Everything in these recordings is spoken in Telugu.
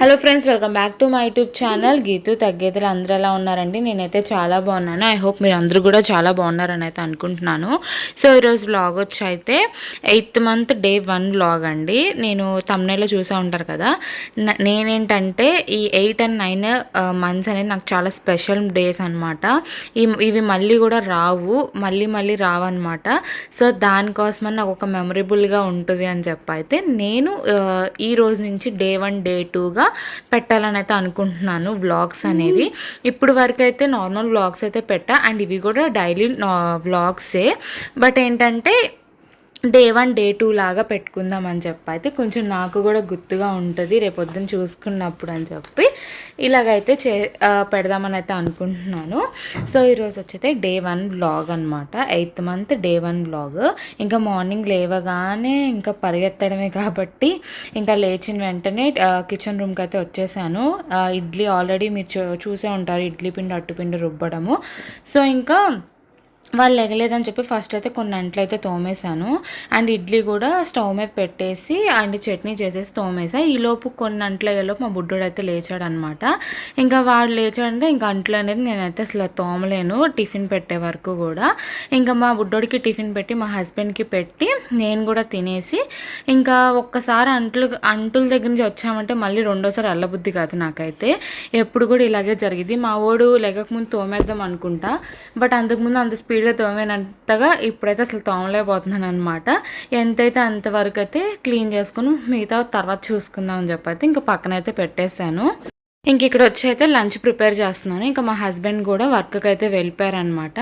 Hello friends welcome back to my YouTube channel Geethu తగ్గేతలు అందరూ ఎలా ఉన్నారండి? నేనైతే చాలా బాగున్నాను. ఐ హోప్ మీరు అందరూ కూడా చాలా బాగున్నారని అయితే అనుకుంటున్నాను. సో ఈరోజు వ్లాగ్ వచ్చి అయితే eighth month day one vlog అండి. నేను తమ్నేలో చూసే ఉంటారు కదా. నేనేంటంటే ఈ ఎయిట్ అండ్ నైన్ మంత్స్ అనేది నాకు చాలా స్పెషల్ డేస్ అనమాట ఇవి మళ్ళీ కూడా రావు. మళ్ళీ మళ్ళీ రావు అనమాట సో దానికోసమని నాకు ఒక మెమరబుల్గా ఉంటుంది అని చెప్పైతే నేను ఈ రోజు నుంచి డే వన్ డే టూగా పెట్టాలని అయితే అనుకుంటున్నాను వ్లాగ్స్ అనేవి. ఇప్పుడు వరకు అయితే నార్మల్ వ్లాగ్స్ అయితే పెట్టా. అండ్ ఇవి కూడా డైలీ వ్లాగ్సే. బట్ ఏంటంటే డే వన్ డే టూ లాగా పెట్టుకుందాం అని చెప్పి. అయితే కొంచెం నాకు కూడా గుర్తుగా ఉంటుంది రేపొద్దున చూసుకున్నప్పుడు అని చెప్పి. ఇలాగైతే చే పెడదామని అయితే అనుకుంటున్నాను. సో ఈరోజు వచ్చైతే డే వన్ బ్లాగ్ అనమాట eighth month day one blog ఇంకా మార్నింగ్ లేవగానే ఇంకా పరిగెత్తడమే కాబట్టి ఇంకా లేచిన వెంటనే కిచెన్ రూమ్కి అయితే వచ్చేసాను. ఇడ్లీ ఆల్రెడీ మీరు చూ చూసే ఉంటారు ఇడ్లీ పిండి అట్టుపిండి రుబ్బడము. సో ఇంకా వాళ్ళు ఎగలేదని చెప్పి ఫస్ట్ అయితే కొన్ని అంట్లు అయితే తోమేశాను. అండ్ ఇడ్లీ కూడా స్టవ్ మీద పెట్టేసి అండ్ చట్నీ చేసేసి తోమేసా ఈలోపు కొన్ని అంట్లు అయ్యేలోపు మా బుడ్డోడు అయితే లేచాడు అనమాట ఇంకా వాడు లేచాడంటే ఇంకా అంట్లు అనేది నేనైతే అసలు తోమలేను టిఫిన్ పెట్టే వరకు కూడా. ఇంకా మా బుడ్డోడికి టిఫిన్ పెట్టి మా హస్బెండ్కి పెట్టి నేను కూడా తినేసి ఇంకా ఒక్కసారి అంట్లు అంటుల దగ్గర నుంచి వచ్చామంటే మళ్ళీ రెండోసారి అల్లబుద్ధి కాదు నాకైతే. ఎప్పుడు కూడా ఇలాగే జరిగింది మా ఓడు లెగకముందు తోమేద్దాం అనుకుంటా. బట్ అంతకుముందు అంత స్పీడ్ స్పీడ్గా తోమేనంతగా ఇప్పుడైతే అసలు తోమలేకపోతున్నాను అనమాట ఎంతైతే అంతవరకు అయితే క్లీన్ చేసుకుని మిగతా తర్వాత చూసుకుందాం అని చెప్పి అయితే ఇంకా పక్కన అయితే పెట్టేశాను. ఇంక ఇక్కడ వచ్చి అయితే లంచ్ ప్రిపేర్ చేస్తున్నాను. ఇంకా మా హస్బెండ్ కూడా వర్క్కి అయితే వెళ్ళిపోయారనమాట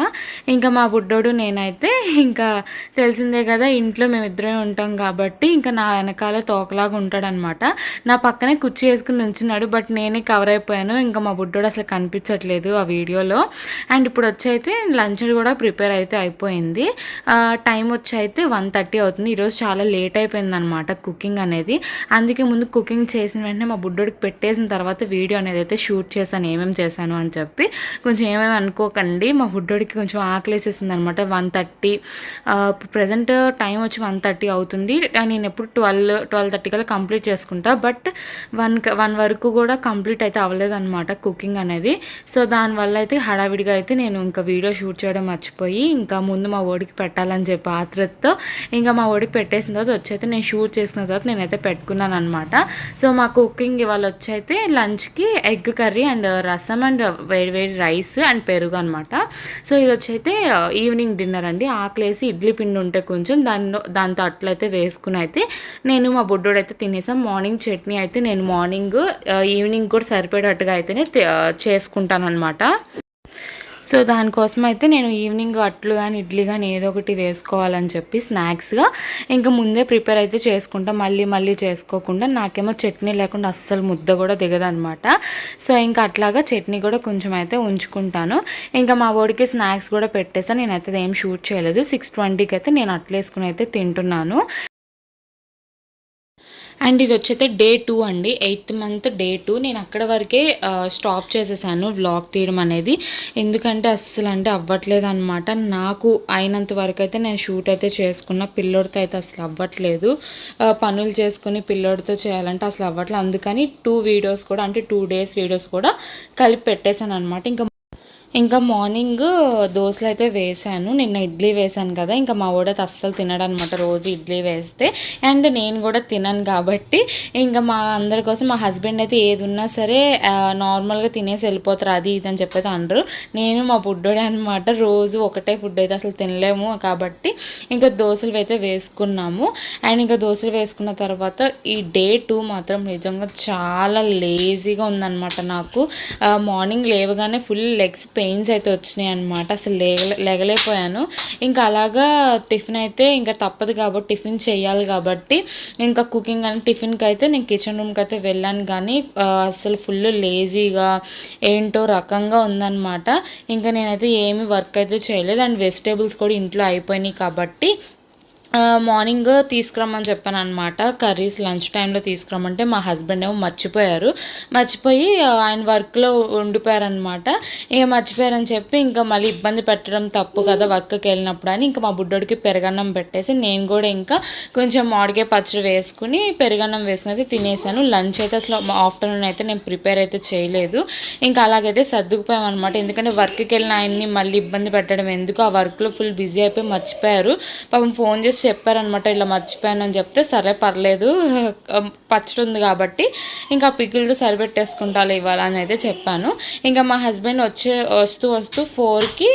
ఇంకా మా బుడ్డోడు నేనైతే ఇంకా తెలిసిందే కదా ఇంట్లో మేమిద్దరే ఉంటాం కాబట్టి ఇంకా నా వెనకాల తోకలాగా ఉంటాడనమాట నా పక్కనే కుర్చీ వేసుకుని నుంచున్నాడు బట్ నేనే కవర్ అయిపోయాను. ఇంకా మా బుడ్డోడు అసలు కనిపించట్లేదు ఆ వీడియోలో. అండ్ ఇప్పుడు వచ్చి అయితే లంచ్ కూడా ప్రిపేర్ అయితే అయిపోయింది. టైం వచ్చి అయితే వన్ థర్టీ అవుతుంది. ఈరోజు చాలా లేట్ అయిపోయింది అనమాట కుకింగ్ అనేది. అందుకే ముందు కుకింగ్ చేసిన వెంటనే మా బుడ్డోడికి పెట్టేసిన తర్వాత వీడియో వీడియో అనేది అయితే షూట్ చేశాను ఏమేమి చేశాను అని చెప్పి. కొంచెం ఏమేమి అనుకోకండి మా హుడ్డోడికి కొంచెం ఆకలేసేసింది అనమాట వన్ థర్టీ ప్రజెంట్ టైం వచ్చి వన్ థర్టీ అవుతుంది. నేను ఎప్పుడు ట్వెల్వ్ ట్వెల్వ్ థర్టీ కల్లా కంప్లీట్ చేసుకుంటా. బట్ వన్ వన్ వరకు కూడా కంప్లీట్ అయితే అవ్వలేదన్నమాట కుకింగ్ అనేది. సో దానివల్ల అయితే హడావిడిగా అయితే నేను ఇంకా వీడియో షూట్ చేయడం మర్చిపోయి ఇంకా ముందు మా ఓడికి పెట్టాలని చెప్పి ఆత్రతతో ఇంకా మా ఓడికి పెట్టేసిన తర్వాత వచ్చైతే నేను షూట్ చేసిన తర్వాత నేనైతే పెట్టుకున్నాను అనమాట సో మా కుకింగ్ ఇవాళ వచ్చైతే లంచ్కి egg curry and rasam and వేడి వేడి రైస్ అండ్ పెరుగు అనమాట సో ఇది వచ్చైతే ఈవినింగ్ డిన్నర్ అండి. ఆకలేసి ఇడ్లీ పిండి ఉంటే కొంచెం దానిలో దాంతో అట్లయితే వేసుకుని అయితే నేను మా బుడ్డోడు అయితే తినేసాం. మార్నింగ్ చట్నీ అయితే నేను మార్నింగ్ ఈవినింగ్ కూడా సరిపడేటట్టుగా అయితేనే చేసుకుంటాను అనమాట సో దానికోసం అయితే నేను ఈవినింగ్ అట్లు కానీ ఇడ్లీ కానీ ఏదో ఒకటి వేసుకోవాలని చెప్పి స్నాక్స్గా ఇంకా ముందే ప్రిపేర్ అయితే చేసుకుంటా. మళ్ళీ మళ్ళీ చేసుకోకుండా నాకేమో చట్నీ లేకుండా అస్సలు ముద్ద కూడా దిగదనమాట. సో ఇంకా అట్లాగా చట్నీ కూడా కొంచెం అయితే ఉంచుకుంటాను. ఇంకా మా వాడికి స్నాక్స్ కూడా పెట్టేసాను నేనైతే ఏం షూట్ చేయలేదు. సిక్స్ ట్వంటీకి అయితే నేను అట్లా వేసుకుని అయితే తింటున్నాను. అండ్ ఇది వచ్చైతే డే టూ అండి ఎయిత్ మంత్ డే టూ. నేను అక్కడ వరకే స్టాప్ చేసేసాను వ్లాగ్ తీయడం అనేది. ఎందుకంటే అస్సలు అంటే అవ్వట్లేదు అనమాట నాకు అయినంత వరకు అయితే నేను షూట్ అయితే చేసుకున్న పిల్లోడితో అయితే అసలు అవ్వట్లేదు. పనులు చేసుకుని పిల్లోడితో చేయాలంటే అసలు అవ్వట్లేదు అందుకని టూ వీడియోస్ కూడా అంటే టూ డేస్ వీడియోస్ కూడా కలిపి పెట్టేశాను అనమాట ఇంకా ఇంకా మార్నింగ్ దోశలు అయితే వేసాను నిన్న ఇడ్లీ వేసాను కదా ఇంకా మా వాడైతే అస్సలు తినడనమాట. రోజు ఇడ్లీ వేస్తే అండ్ నేను కూడా తినను కాబట్టి ఇంకా మా అందరి కోసం మా హస్బెండ్ అయితే ఏది ఉన్నా సరే నార్మల్గా తినేసి వెళ్ళిపోతారు. అది ఇది అని చెప్పేది అనరు. నేను మా బుడ్డోడే అనమాట రోజు ఒకటే ఫుడ్ అయితే అసలు తినలేము కాబట్టి ఇంకా దోశలు అయితే వేసుకున్నాము. అండ్ ఇంకా దోశలు వేసుకున్న తర్వాత ఈ డే టూ మాత్రం నిజంగా చాలా లేజీగా ఉందన్నమాట నాకు. మార్నింగ్ లేవగానే ఫుల్ లెగ్స్ పెయిన్స్ అయితే వచ్చినాయి అనమాట అసలు లేగ లేగలేకపోయాను. ఇంకా అలాగా టిఫిన్ అయితే ఇంకా తప్పదు కాబట్టి టిఫిన్ చేయాలి కాబట్టి ఇంకా కుకింగ్ అని టిఫిన్కి అయితే నేను కిచెన్ రూమ్కి అయితే వెళ్ళాను. కానీ అసలు ఫుల్ లేజీగా ఏంటో రకంగా ఉందన్నమాట. ఇంకా నేనైతే ఏమి వర్క్ అయితే చేయలేదు. అండ్ వెజిటేబుల్స్ కూడా ఇంట్లో అయిపోయినాయి కాబట్టి మార్నింగ్ తీసుకురమ్మని చెప్పాను అనమాట కర్రీస్ లంచ్ టైంలో తీసుకురమ్మంటే మా హస్బెండ్ ఏమో మర్చిపోయారు. మర్చిపోయి ఆయన వర్క్లో ఉండిపోయారనమాట ఇక మర్చిపోయారని చెప్పి ఇంకా మళ్ళీ ఇబ్బంది పెట్టడం తప్పు కదా వర్క్కి వెళ్ళినప్పుడు అని ఇంకా మా బుడ్డోడికి పెరగన్నం పెట్టేసి నేను కూడా ఇంకా కొంచెం మామిడికాయ పచ్చడి వేసుకుని పెరగన్నం వేసుకుని అయితే తినేసాను. లంచ్ అయితే అసలు ఆఫ్టర్నూన్ అయితే నేను ప్రిపేర్ అయితే చేయలేదు. ఇంకా అలాగైతే సర్దుకుపోయాం అనమాట ఎందుకంటే వర్క్కి వెళ్ళిన ఆయన్ని మళ్ళీ ఇబ్బంది పెట్టడం ఎందుకు? ఆ వర్క్లో ఫుల్ బిజీ అయిపోయి మర్చిపోయారు. పాపం ఫోన్ చేసి చెప్పారనమాట ఇలా మర్చిపోయాను అని చెప్తే సరే పర్లేదు పచ్చడి ఉంది కాబట్టి ఇంకా పిక్కులతో సరిపెట్టేసుకుంటాలి ఇవాళ అని అయితే చెప్పాను. ఇంకా మా హస్బెండ్ వచ్చే వస్తూ వస్తూ ఫోర్కి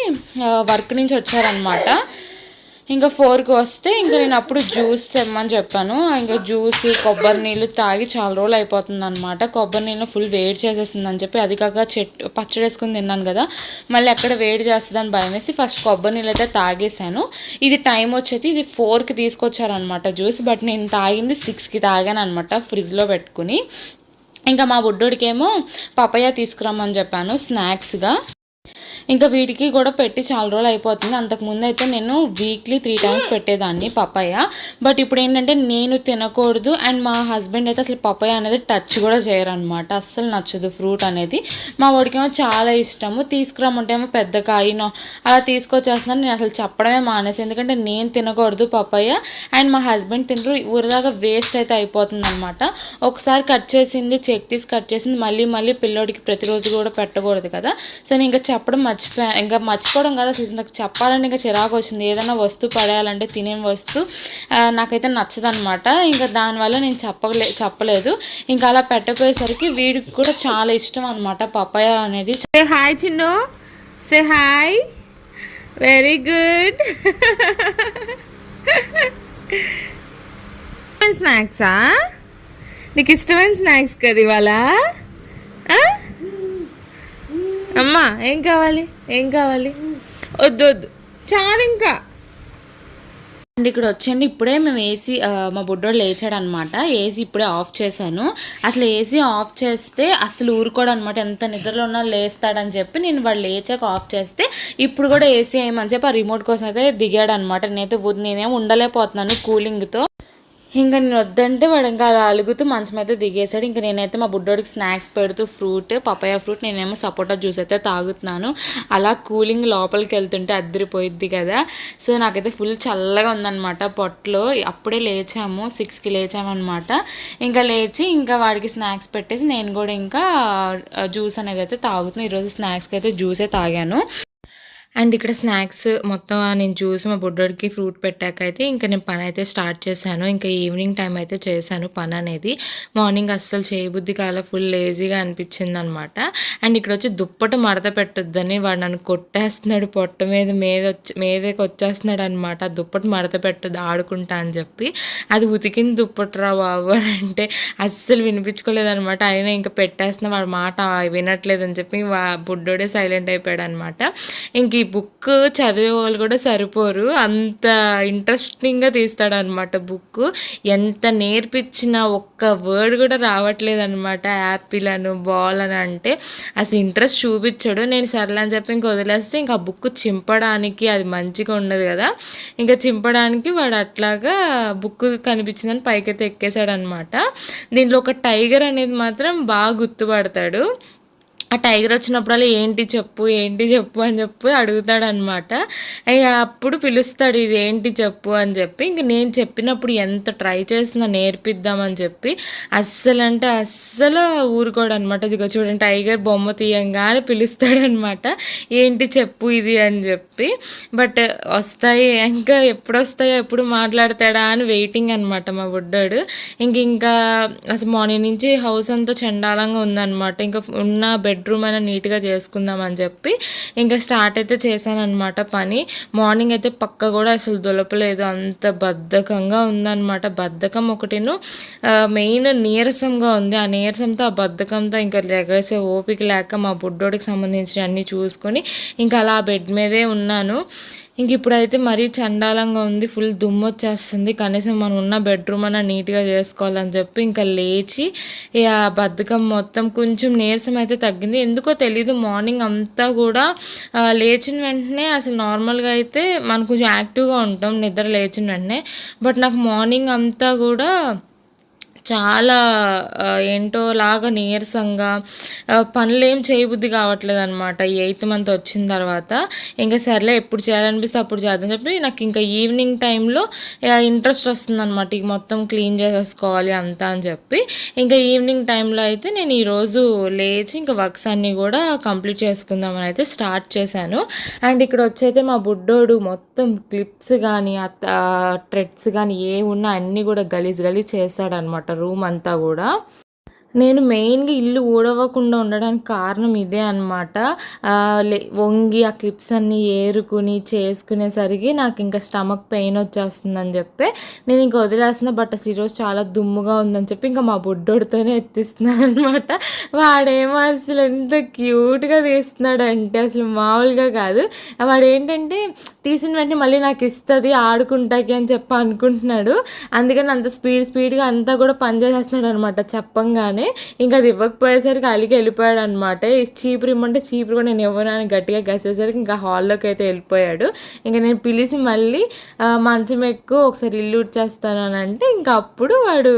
వర్క్ నుంచి వచ్చారనమాట ఇంకా ఫోర్కి వస్తే ఇంకా నేను అప్పుడు జ్యూస్ తెమ్మని చెప్పాను. ఇంకా జ్యూస్ కొబ్బరి నీళ్ళు తాగి చాలా రోజులు అయిపోతుంది అనమాట కొబ్బరి నీళ్ళు ఫుల్ వేడి చేసేస్తుంది అని చెప్పి అది కాక చెట్టు పచ్చడి వేసుకుని తిన్నాను కదా. మళ్ళీ ఎక్కడ వేడి చేస్తుందని భయం వేసి ఫస్ట్ కొబ్బరి నీళ్ళు అయితే తాగేసాను ఇది టైం వచ్చేది ఇది ఫోర్కి తీసుకొచ్చారనమాట జ్యూస్. బట్ నేను తాగింది సిక్స్కి తాగాను అనమాట ఫ్రిడ్జ్లో పెట్టుకుని. ఇంకా మా బుడ్డోడికేమో పపయ్య తీసుకురమ్మని చెప్పాను స్నాక్స్గా. ఇంకా వీటికి కూడా పెట్టి చాలా రోజులు అయిపోతుంది. అంతకుముందు అయితే నేను వీక్లీ త్రీ టైమ్స్ పెట్టేదాన్ని పపాయ. బట్ ఇప్పుడు ఏంటంటే నేను తినకూడదు అండ్ మా హస్బెండ్ అయితే అసలు పపాయ అనేది టచ్ కూడా చేయరనమాట అస్సలు నచ్చదు ఫ్రూట్ అనేది. మా వాడికేమో చాలా ఇష్టము. తీసుకురమ్మంటేమో పెద్ద కాయనో అలా తీసుకొచ్చేస్తున్నాను. నేను అసలు చెప్పడమే మానేసి ఎందుకంటే నేను తినకూడదు పపాయ అండ్ మా హస్బెండ్ తినరు. ఊరిదాకా వేస్ట్ అయితే అయిపోతుంది అనమాట ఒకసారి కట్ చేసింది చెక్ తీసి కట్ చేసింది మళ్ళీ మళ్ళీ పిల్లోడికి ప్రతిరోజు కూడా పెట్టకూడదు కదా. సో నేను ఇంకా చెప్పడం మర్చిపోయా. ఇంకా మర్చిపోవడం కదా అసలు నాకు చెప్పాలని ఇంకా చిరాకు వచ్చింది. ఏదైనా వస్తువు పడేయాలంటే తినే వస్తువు నాకైతే నచ్చదనమాట ఇంకా దానివల్ల నేను చెప్పలే చెప్పలేదు. ఇంకా అలా పెట్టపోయేసరికి వీడికి కూడా చాలా ఇష్టం అనమాట పపాయ అనేది say hi Chinnu. Say hi very good స్నాక్సా నీకు ఇష్టమైన స్నాక్స్ కదా ఇవాళ? అమ్మా ఏం కావాలి? ఏం కావాలి? వద్దు వద్దు. చాలు ఇంకా. అండ్ ఇక్కడ వచ్చండి ఇప్పుడే మేము ఏసీ మా బుడ్డోడు లేచాడు అనమాట ఏసీ ఇప్పుడే ఆఫ్ చేశాను. అసలు ఏసీ ఆఫ్ చేస్తే అసలు ఊరుకోడు అనమాట ఎంత నిద్రలో ఉన్నా లేస్తాడని చెప్పి నేను వాడు లేచాక ఆఫ్ చేస్తే ఇప్పుడు కూడా ఏసీ ఏమని చెప్పి ఆ రిమోట్ కోసం అయితే దిగాడు అనమాట నేనైతే నేనేం ఉండలేకపోతున్నాను కూలింగ్తో. ఇంకా నేను వద్దంటే వాడు ఇంకా అలా అలుగుతూ మంచం అయితే దిగేశాడు. ఇంకా నేనైతే మా బుడ్డోడికి స్నాక్స్ పెడుతూ ఫ్రూట్ పపాయ ఫ్రూట్ నేనేమో సపోటా జ్యూస్ అయితే తాగుతున్నాను. అలా కూలింగ్ లోపలికి వెళ్తుంటే అద్దరిపోయిద్ది కదా. సో నాకైతే ఫుల్ చల్లగా ఉందన్నమాట పొట్టలో అప్పుడే లేచాము సిక్స్కి లేచామన్నమాట. ఇంకా లేచి ఇంకా వాడికి స్నాక్స్ పెట్టేసి నేను కూడా ఇంకా జ్యూస్ అనేది అయితే తాగుతున్నాను ఈరోజు స్నాక్స్కి అయితే జ్యూసే తాగాను. అండ్ ఇక్కడ స్నాక్స్ మొత్తం నేను జ్యూస్ మా బుడ్డోడికి ఫ్రూట్ పెట్టాక అయితే ఇంకా నేను పని అయితే స్టార్ట్ చేశాను. ఇంకా ఈవినింగ్ టైం అయితే చేశాను పని అనేది. మార్నింగ్ అస్సలు చేయబుద్ధి కాల ఫుల్ లేజీగా అనిపించింది అనమాట అండ్ ఇక్కడ వచ్చి దుప్పట మడత పెట్టొద్దని వాడు నన్ను కొట్టేస్తున్నాడు పొట్ట మీద మీద వచ్చి మీదకి వచ్చేస్తున్నాడు అనమాట. దుప్పటి మడత పెట్టద్దు ఆడుకుంటా అని చెప్పి. అది ఉతికిన దుప్పటరా బాబు అని అంటే అస్సలు వినిపించుకోలేదనమాట. అయినా ఇంకా పెట్టేస్తున్న వాడి మాట వినట్లేదని చెప్పి వా బుడ్డోడే సైలెంట్ అయిపోయాడు అనమాట ఇంక బుక్ చదివే వాళ్ళు కూడా సరిపోరు. అంత ఇంట్రెస్టింగ్గా తీస్తాడనమాట బుక్. ఎంత నేర్పించినా ఒక్క వర్డ్ కూడా రావట్లేదు అనమాట యాపిల్ అను బాల్ అని అంటే. అసలు ఇంట్రెస్ట్ చూపించాడు. నేను సర్లే అని చెప్పి ఇంక వదిలేస్తే ఇంకా బుక్ చింపడానికి అది మంచిగా ఉండదు కదా. ఇంకా చింపడానికి వాడు అట్లాగా బుక్ కనిపించిందని పైకైతే ఎక్కేశాడు అనమాట దీంట్లో ఒక టైగర్ అనేది మాత్రం బాగా గుర్తుపడతాడు. ఆ టైగర్ వచ్చినప్పుడల్లా ఏంటి చెప్పు ఏంటి చెప్పు అని చెప్పి అడుగుతాడనమాట. ఇక అప్పుడు పిలుస్తాడు ఇది ఏంటి చెప్పు అని చెప్పి. ఇంక నేను చెప్పినప్పుడు ఎంత ట్రై చేసినా నేర్పిద్దామని చెప్పి అస్సలు అంటే అస్సలు ఊరుకోడు అనమాట ఇదిగో చూడండి టైగర్ బొమ్మ తీయంగానే పిలుస్తాడనమాట. ఏంటి చెప్పు ఇది అని చెప్పి. బట్ వస్తాయి ఇంకా ఎప్పుడు వస్తాయో ఎప్పుడు మాట్లాడతాడా అని వెయిటింగ్ అనమాట మా బుడ్డాడు. ఇంక ఇంకా అసలు మార్నింగ్ నుంచి హౌస్ అంతా చండాలంగా ఉందన్నమాట ఇంకా ఉన్న బెడ్ బెడ్రూమ్ అయినా నీట్గా చేసుకుందాం అని చెప్పి ఇంకా స్టార్ట్ అయితే చేశానమాట పని. మార్నింగ్ అయితే పక్క కూడా అసలు దులపలేదు. అంత బద్ధకంగా ఉందన్నమాట. బద్ధకం ఒకటిను మెయిన్ నీరసంగా ఉంది. ఆ నీరసంతో ఆ బద్ధకంతో ఇంకా లెగసే ఓపిక లేక మా బుడ్డోడికి సంబంధించిన అన్నీ చూసుకొని ఇంకా అలా బెడ్ మీదే ఉన్నాను. ఇంక ఇప్పుడైతే మరీ చండాలంగా ఉంది ఫుల్ దుమ్ము వచ్చేస్తుంది కనీసం మనం ఉన్న బెడ్రూమ్ అన్న నీట్గా చేసుకోవాలని చెప్పి ఇంకా లేచి ఇక ఆ బద్ధకం మొత్తం కొంచెం నీరసం అయితే తగ్గింది. ఎందుకో తెలీదు మార్నింగ్ అంతా కూడా లేచిన వెంటనే అసలు నార్మల్గా అయితే మనం కొంచెం యాక్టివ్గా ఉంటాం నిద్ర లేచిన వెంటనే. బట్ నాకు మార్నింగ్ అంతా కూడా చాలా ఏంటో లాగా నీరసంగా పనులు ఏం చేయబుద్ధి కావట్లేదు అనమాట ఈ ఎయిత్ మంత్ వచ్చిన తర్వాత ఇంకా సర్లే ఎప్పుడు చేయాలనిపిస్తే అప్పుడు చేద్దాం చెప్పి నాకు ఇంకా ఈవినింగ్ టైంలో ఇంట్రెస్ట్ వస్తుందన్నమాట. ఇక మొత్తం క్లీన్ చేసేసుకోవాలి అంతా అని చెప్పి. ఇంకా ఈవినింగ్ టైంలో అయితే నేను ఈరోజు లేచి ఇంకా వర్క్స్ అన్నీ కూడా కంప్లీట్ చేసుకుందామని అయితే స్టార్ట్ చేశాను. అండ్ ఇక్కడ వచ్చైతే మా బుడ్డోడు మొత్తం క్లిప్స్ కానీ ట్రెడ్స్ కానీ ఏ ఉన్నా అన్నీ కూడా గలీజ్ గలీజ్ చేస్తాడనమాట రూమ్ అంతా కూడా నేను మెయిన్గా ఇల్లు ఊడవకుండా ఉండడానికి కారణం ఇదే అనమాట వంగి ఆ క్లిప్స్ అన్నీ ఏరుకుని చేసుకునేసరికి నాకు ఇంకా స్టమక్ పెయిన్ వచ్చేస్తుందని చెప్పి నేను ఇంకా వదిలేస్తున్నా. బట్ అసలు ఈరోజు చాలా దుమ్ముగా ఉందని చెప్పి ఇంకా మా బుడ్డోడితోనే ఎత్తిస్తున్నాను అనమాట వాడేమో అసలు ఎంత క్యూట్గా తీస్తున్నాడంటే అసలు మామూలుగా కాదు. వాడు ఏంటంటే తీసిన వెంటనే మళ్ళీ నాకు ఇస్తుంది ఆడుకుంటాకి అని చెప్పి అనుకుంటున్నాడు. అందుకని అంత స్పీడ్ స్పీడ్గా అంతా కూడా పనిచేసేస్తున్నాడు అనమాట చెప్పంగానే. ఇంకా అది ఇవ్వకపోయేసరికి అలిగి వెళ్ళిపోయాడు అనమాట చీపురు ఇమ్మంటే చీపురు కూడా నేను ఇవ్వనని గట్టిగా గసేసరికి ఇంకా హాల్లోకి అయితే వెళ్ళిపోయాడు. ఇంకా నేను పిలిచి మళ్ళీ మంచం ఎక్కువ ఒకసారి ఇల్లు ఉడిచేస్తాను అని అంటే ఇంకా అప్పుడు వాడు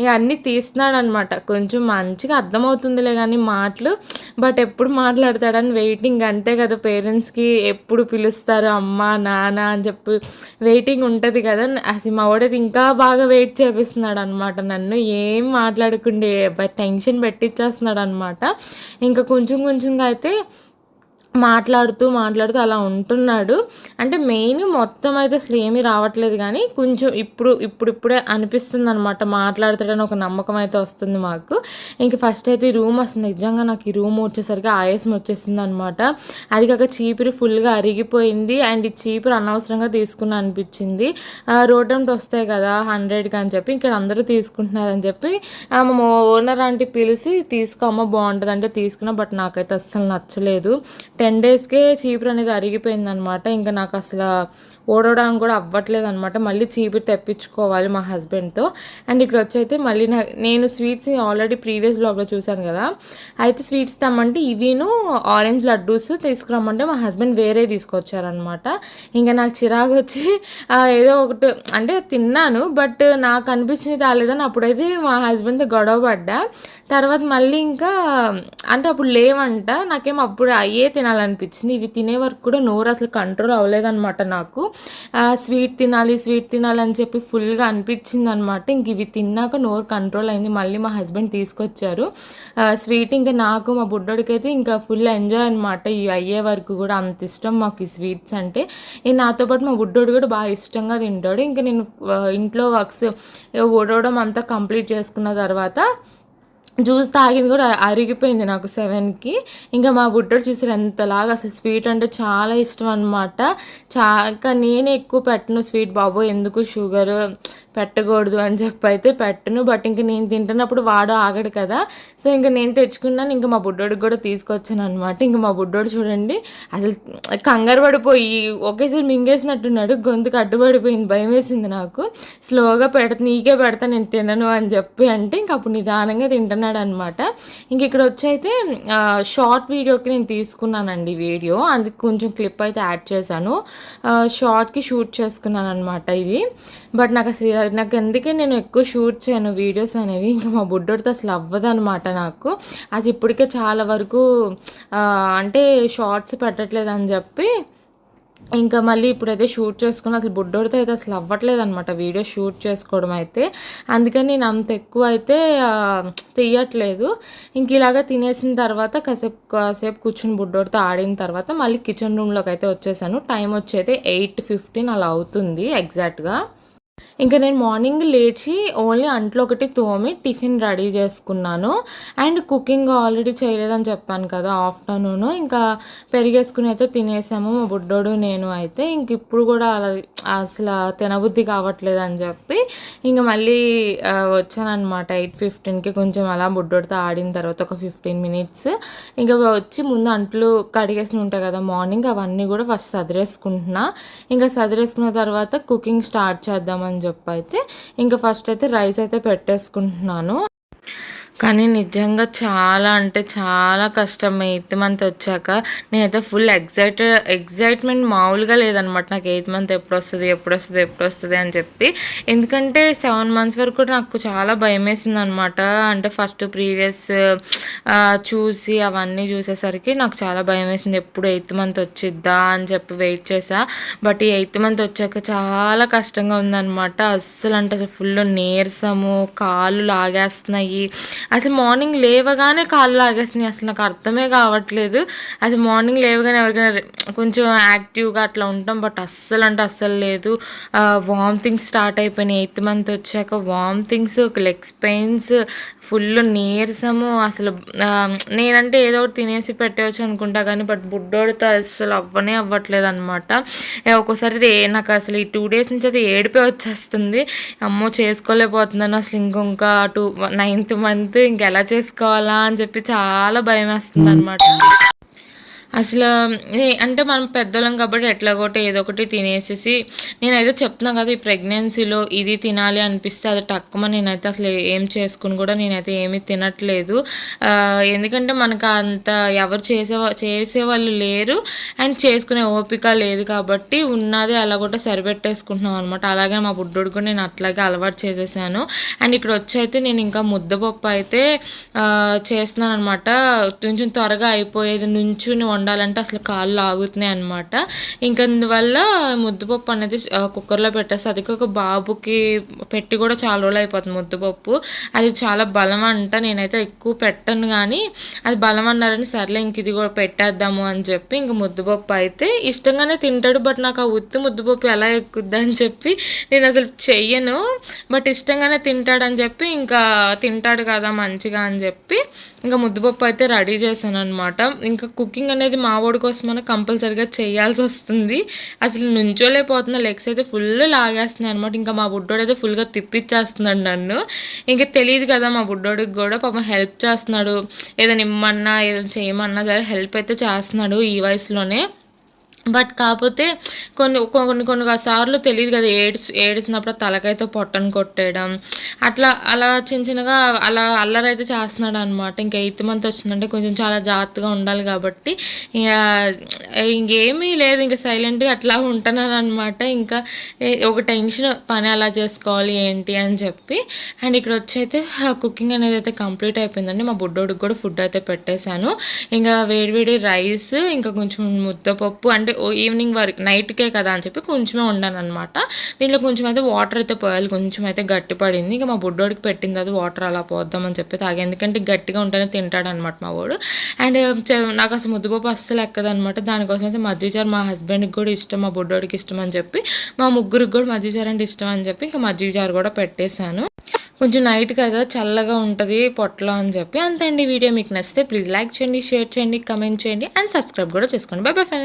ఇక అన్నీ తీస్తున్నాడు అనమాట కొంచెం మంచిగా అర్థమవుతుందిలే కానీ మాటలు బట్ ఎప్పుడు మాట్లాడతాడని వెయిటింగ్ అంతే కదా పేరెంట్స్కి ఎప్పుడు పిలుస్తారు అమ్మ నాన్న అని చెప్పి వెయిటింగ్ ఉంటుంది కదా. అసలు మా వాడైతే ఇంకా బాగా వెయిట్ చేపిస్తున్నాడు అనమాట నన్ను ఏం మాట్లాడకుండా టెన్షన్ పెట్టించేస్తున్నాడు అనమాట ఇంకా కొంచెం కొంచెంగా అయితే మాట్లాడుతూ మాట్లాడుతూ అలా ఉంటున్నాడు. అంటే మెయిన్ మొత్తం అయితే అసలు ఏమీ రావట్లేదు కానీ కొంచెం ఇప్పుడు ఇప్పుడిప్పుడే అనిపిస్తుంది అనమాట మాట్లాడతాడని ఒక నమ్మకం అయితే వస్తుంది మాకు. ఇంక ఫస్ట్ అయితే ఈ రూమ్ అసలు నిజంగా నాకు ఈ రూమ్ వచ్చేసరికి ఆయాసం వచ్చేసింది అనమాట అది కాక చీపురు ఫుల్గా అరిగిపోయింది అండ్ ఈ చీపురు అనవసరంగా తీసుకున్నా అనిపించింది. రోడ్ అంట వస్తాయి కదా హండ్రెడ్కి అని చెప్పి ఇక్కడ అందరూ తీసుకుంటున్నారని చెప్పి మా ఓనర్ ఆంటీ పిలిచి తీసుకోమ్మ బాగుంటుంది అంటే తీసుకున్నా బట్ నాకైతే అస్సలు నచ్చలేదు. టెన్ డేస్కే చీపురు అనేది అరిగిపోయింది అనమాట ఇంకా నాకు అసలు ఓడవడానికి కూడా అవ్వట్లేదు అనమాట మళ్ళీ చీపురు తెప్పించుకోవాలి మా హస్బెండ్తో. అండ్ ఇక్కడ వచ్చి అయితే మళ్ళీ నా నేను స్వీట్స్ ఆల్రెడీ ప్రీవియస్ బ్లాగ్లో చూశాను కదా. అయితే స్వీట్స్ తెమ్మంటే ఇవిను ఆరెంజ్ లడ్డూస్ తీసుకురమ్మంటే మా హస్బెండ్ వేరే తీసుకొచ్చారనమాట ఇంకా నాకు చిరాకు వచ్చి ఏదో ఒకటి అంటే తిన్నాను బట్ నాకు అనిపించింది రాలేదని అప్పుడైతే మా హస్బెండ్తో గొడవ పడ్డా. తర్వాత మళ్ళీ ఇంకా అంటే అప్పుడు లేవంట. నాకేం అప్పుడు అయ్యే తినాలనిపించింది. ఇవి తినే వరకు కూడా నోరు అసలు కంట్రోల్ అవ్వలేదన్నమాట నాకు. స్వీట్ తినాలి స్వీట్ తినాలి అని చెప్పి ఫుల్గా అనిపించింది అనమాట ఇంక ఇవి తిన్నాక నోరు కంట్రోల్ అయింది. మళ్ళీ మా హస్బెండ్ తీసుకొచ్చారు. స్వీట్ ఇంకా నాకు మా బుడ్డోడికి అయితే ఇంకా ఫుల్ ఎంజాయ్ అనమాట ఇవి అయ్యే వరకు కూడా అంత ఇష్టం మాకు ఈ స్వీట్స్ అంటే. నాతో పాటు మా బుడ్డోడు కూడా బాగా ఇష్టంగా తింటాడు. ఇంకా నేను ఇంట్లో వర్క్స్ ఓడవడం అంతా కంప్లీట్ చేసుకున్న తర్వాత జ్యూస్ తాగింది కూడా అరిగిపోయింది నాకు సెవెన్కి. ఇంకా మా బుట్టడు చూసారు ఎంతలాగా అసలు స్వీట్ అంటే చాలా ఇష్టం అనమాట చా నేనే ఎక్కువ పెట్టను స్వీట్ బాబు ఎందుకు షుగర్? పెట్టకూడదు అని చెప్పి అయితే పెట్టను. బట్ ఇంక నేను తింటున్నప్పుడు వాడు ఆగడు కదా. సో ఇంకా నేను తెచ్చుకున్నాను. ఇంకా మా బుడ్డోడికి కూడా తీసుకొచ్చాను అనమాట ఇంకా మా బుడ్డోడు చూడండి అసలు కంగారు పడిపోయి ఒకేసారి మింగేసినట్టున్నాడు. గొంతుకు అడ్డుపడిపోయింది భయం వేసింది నాకు. స్లోగా పెడతా నీకే పెడతా నేను తినను అని చెప్పి అంటే ఇంక అప్పుడు నిదానంగా తింటున్నాడు అనమాట ఇంక ఇక్కడ వచ్చి అయితే షార్ట్ వీడియోకి నేను తీసుకున్నానండి వీడియో. అందుకు కొంచెం క్లిప్ అయితే యాడ్ చేశాను. షార్ట్కి షూట్ చేసుకున్నాను అనమాట ఇది. బట్ నాకు అసలు నాకు అందుకే నేను ఎక్కువ షూట్ చేయను వీడియోస్ అనేవి. ఇంకా మా బుడ్డోడితో అసలు అవ్వదు అనమాట నాకు. అది ఇప్పటికే చాలా వరకు అంటే షార్ట్స్ పెట్టట్లేదు అని చెప్పి ఇంకా మళ్ళీ ఇప్పుడైతే షూట్ చేసుకుని అసలు బుడ్డోడితో అయితే అసలు అవ్వట్లేదు అనమాట వీడియో షూట్ చేసుకోవడం అయితే. అందుకని నేను అంత ఎక్కువ అయితే తీయట్లేదు. ఇంక ఇలాగ తినేసిన తర్వాత కాసేపు కాసేపు కూర్చుని బుడ్డోడితో ఆడిన తర్వాత మళ్ళీ కిచెన్ రూమ్లోకి అయితే వచ్చేసాను. టైం వచ్చి అయితే ఎయిట్ ఫిఫ్టీన్ అలా అవుతుంది ఎగ్జాక్ట్గా. ఇంకా నేను మార్నింగ్ లేచి ఓన్లీ అంట్లో ఒకటి తోమి టిఫిన్ రెడీ చేసుకున్నాను. అండ్ కుకింగ్ ఆల్రెడీ చేయలేదని చెప్పాను కదా ఆఫ్టర్నూన్. ఇంకా పెరిగేసుకుని అయితే తినేసాము. మా బుడ్డోడు నేను అయితే ఇంక ఇప్పుడు కూడా అలా అసలు తినబుద్ధి కావట్లేదు అని చెప్పి ఇంకా మళ్ళీ వచ్చానమాట ఎయిట్ ఫిఫ్టీన్కి కొంచెం అలా బుడ్డోడితో ఆడిన తర్వాత ఒక ఫిఫ్టీన్ మినిట్స్. ఇంకా వచ్చి ముందు అంట్లు కడిగేసి ఉంటాయి కదా మార్నింగ్ అవన్నీ కూడా ఫస్ట్ సదిరేసుకుంటున్నా. ఇంకా సదిరేసుకున్న తర్వాత కుకింగ్ స్టార్ట్ అని చెప్పి అయితే ఇంకా ఫస్ట్ అయితే రైస్ అయితే పెట్టేసుకుంటున్నాను. కానీ నిజంగా చాలా అంటే చాలా కష్టం ఎయిత్ మంత్ వచ్చాక నేనైతే ఫుల్ ఎగ్జైటెడ్ ఎగ్జైట్మెంట్ మామూలుగా లేదనమాట. నాకు ఎయిత్ మంత్ ఎప్పుడు వస్తుంది ఎప్పుడు వస్తుంది ఎప్పుడు వస్తుంది అని చెప్పి. ఎందుకంటే సెవెన్ మంత్స్ వరకు నాకు చాలా భయం వేసింది అనమాట అంటే ఫస్ట్ ప్రీవియస్ చూసి అవన్నీ చూసేసరికి నాకు చాలా భయం వేసింది ఎప్పుడు ఎయిత్ మంత్ వచ్చిద్దా అని చెప్పి వెయిట్ చేసా. బట్ ఈ ఎయిత్ మంత్ వచ్చాక చాలా కష్టంగా ఉందన్నమాట అస్సలు అంటే ఫుల్ నీరసము కాళ్ళు లాగేస్తున్నాయి. అసలు మార్నింగ్ లేవగానే కాళ్ళు లాగేస్తున్నాయి. అసలు నాకు అర్థమే కావట్లేదు. అసలు మార్నింగ్ లేవగానే ఎవరికైనా కొంచెం యాక్టివ్గా అట్లా ఉంటాం. బట్ అస్సలు అంటే అస్సలు లేదు. వామిటింగ్స్ స్టార్ట్ అయిపోయినాయి. ఎయిత్ మంత్ వచ్చాక వామిటింగ్స్ లెగ్స్ పెయిన్స్ ఫుల్ నీరసము. అసలు నేనంటే ఏదో ఒకటి తినేసి పెట్టవచ్చు అనుకుంటా కానీ బట్ బుడ్డోడితో అసలు అవ్వనే అవ్వట్లేదు అనమాట ఒక్కోసారి నాకు అసలు ఈ టూ డేస్ నుంచి అది ఏడిపే వచ్చేస్తుంది. అమ్మో చేసుకోలేకపోతున్నాను. అసలు ఇంకొక టూ నైన్త్ మంత్ ఇంకెలా చేసుకోవాలా అని చెప్పి చాలా భయం వేస్తుంది అనమాట అసలు అంటే మనం పెద్దలం కాబట్టి ఎట్లా కొట్టి ఏదో ఒకటి తినేసేసి నేనైతే చెప్తున్నా కదా ఈ ప్రెగ్నెన్సీలో ఇది తినాలి అనిపిస్తే అది తక్కువ నేనైతే అసలు ఏం చేసుకుని కూడా నేనైతే ఏమీ తినట్లేదు. ఎందుకంటే మనకు అంత ఎవరు చేసే చేసేవాళ్ళు లేరు. అండ్ చేసుకునే ఓపిక లేదు కాబట్టి ఉన్నది అలా కూడా సరిపెట్టేసుకుంటున్నాం అనమాట అలాగే మా బుడ్డోడు కూడా నేను అట్లాగే అలవాటు చేసేసాను. అండ్ ఇక్కడ వచ్చి అయితే నేను ఇంకా ముద్దపప్పు అయితే చేస్తున్నాను అనమాట కొంచెం త్వరగా అయిపోయేది నుంచుని వండాలంటే అసలు కాళ్ళు ఆగుతున్నాయి అనమాట ఇంకా అందువల్ల ముద్దపప్పు అనేది కుక్కర్లో పెట్టేస్తే అది ఒక బాబుకి పెట్టి కూడా చాలా రోజులు అయిపోతుంది ముద్దపప్పు. అది చాలా బలం అంట నేనైతే ఎక్కువ పెట్టను కానీ అది బలం అన్నారని సర్లే ఇంక ఇది కూడా పెట్టేద్దాము అని చెప్పి ఇంక ముద్దపప్పు అయితే ఇష్టంగానే తింటాడు బట్ నాకు ఆ ఉత్తి ముద్దపప్పు ఎలా ఎక్కుద్దా అని చెప్పి నేను అసలు చెయ్యను. బట్ ఇష్టంగానే తింటాడని చెప్పి ఇంకా తింటాడు కదా మంచిగా అని చెప్పి ఇంకా ముద్దపప్పు అయితే రెడీ చేశాను అనమాట ఇంకా కుకింగ్ అనేది మా వాడి కోసమైనా కంపల్సరిగా చేయాల్సి వస్తుంది. అసలు నుంచోలేకపోతున్నా లెగ్స్ అయితే ఫుల్ లాగేస్తున్నాయి అనమాట ఇంకా మా బుడ్డోడు అయితే ఫుల్గా తిప్పిచ్చేస్తున్నాడు నన్ను. ఇంకా తెలియదు కదా మా బుడ్డోడికి కూడా పాపం హెల్ప్ చేస్తున్నాడు. ఏదైనా ఇమ్మన్నా ఏదైనా చేయమన్నా సరే హెల్ప్ అయితే చేస్తున్నాడు ఈ వయసులోనే. బట్ కాకపోతే కొన్ని కొన్ని కొన్ని సార్లు తెలియదు కదా ఏడ్స్ ఏడిసినప్పుడు తలకైతే పొట్టను కొట్టేయడం. అట్లా అలా చిన్న చిన్నగా అలా అల్లరి అయితే చేస్తున్నాడు అనమాట ఇంకా ఎయిత్ మంత్ వచ్చిందంటే కొంచెం చాలా జాగ్రత్తగా ఉండాలి కాబట్టి. ఇంకేమీ లేదు. ఇంకా సైలెంట్గా అట్లా ఉంటున్నాను అనమాట ఇంకా ఒక టెన్షన్ పని అలా చేసుకోవాలి ఏంటి అని చెప్పి. అండ్ ఇక్కడ వచ్చి అయితే కుకింగ్ అనేది అయితే కంప్లీట్ అయిపోయిందండి. మా బుడ్డోడికి కూడా ఫుడ్ అయితే పెట్టేశాను. ఇంకా వేడివేడి రైస్ ఇంకా కొంచెం ముద్దపప్పు. అంటే ఈవినింగ్ వరకు నైట్కే కదా అని చెప్పి కొంచెమే ఉండాను అనమాట దీంట్లో కొంచెం అయితే వాటర్ అయితే పోయాలి కొంచెం అయితే గట్టి పడింది. ఇంకా మా బుడ్డోడికి పెట్టింది అది వాటర్ అలా పోద్దామని చెప్పి తాగి ఎందుకంటే గట్టిగా ఉంటేనే తింటాడు అనమాట మా వాడు. అండ్ నాకు అసలు ముద్దుపప్పు అస్సలు ఎక్కదనమాట దానికోసం అయితే మజ్జిచారు మా హస్బెండ్కి కూడా ఇష్టం మా బుడ్డోడికి ఇష్టం అని చెప్పి మా ముగ్గురికి కూడా మజ్జిచారు అంటే ఇష్టం అని చెప్పి ఇంకా మజ్జిగ కూడా పెట్టేశాను. కొంచెం నైట్ కదా చల్లగా ఉంటుంది పొట్టలో అని చెప్పి. అంతే అండి వీడియో మీకు నచ్చితే ప్లీజ్ లైక్ చేయండి షేర్ చేయండి కమెంట్ చేయండి అండ్ సబ్స్క్రైబ్ కూడా చేసుకోండి. Bye bye friends.